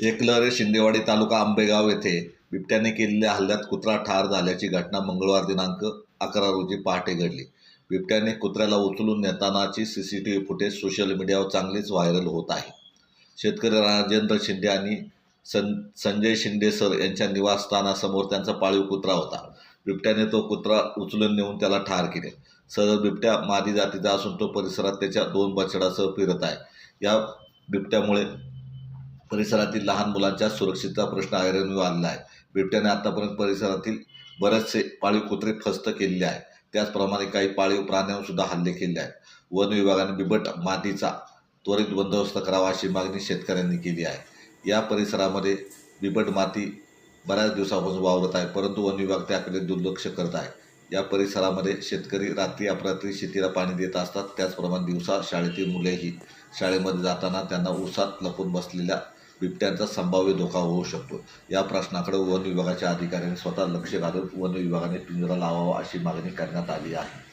एकलहरे शिंदेवाडी तालुका आंबेगाव येथे बिबट्याने केलेल्या हल्ल्यात कुत्रा ठार झाल्याची घटना मंगळवार दिनांक अकरा रोजी पहाटे घडली. बिबट्याने कुत्र्याला उचलून नेतानाची C C T V footage social मीडियावर चांगलीच व्हायरल होत आहे. शेतकरी राजेंद्र शिंदे आणि सं संजय शिंदे सर यांच्या निवासस्थानासमोर त्यांचा पाळीव कुत्रा होता. बिबट्याने तो कुत्रा उचलून नेऊन त्याला ठार केले. सदर बिबट्या मादी जातीचा असून तो परिसरात त्याच्या दोन बछड्यासह फिरत आहे. या बिबट्यामुळे परिसरातील लहान मुलांच्या सुरक्षेचा प्रश्न ऐरणीवर आलेला आहे. बिबट्याने आतापर्यंत परिसरातील बरेचसे पाळीव कुत्रे फस्त केलेले आहे त्याचप्रमाणे काही पाळीव प्राण्यांवर सुद्धा हल्ले केले आहेत. वन विभागाने बिबट मातीचा त्वरित बंदोबस्त करावा अशी मागणी शेतकऱ्यांनी केली आहे. या परिसरामध्ये बिबट माती बऱ्याच दिवसापासून वावरत आहे परंतु वन विभाग त्याकडे दुर्लक्ष करत आहे. या परिसरामध्ये शेतकरी रात्री अपरात्री शेतीला पाणी देत असतात. त्याचप्रमाणे दिवसा शाळेतील मुलेही शाळेमध्ये जाताना त्यांना उसात लपून बसलेल्या बिबट्यांचा संभाव्य धोका होऊ शकतो. या प्रश्नाकडे वन विभागाच्या अधिकाऱ्यांनी स्वतः लक्ष घालून वन विभागाने पिंजरा लावावा अशी मागणी करण्यात आली आहे.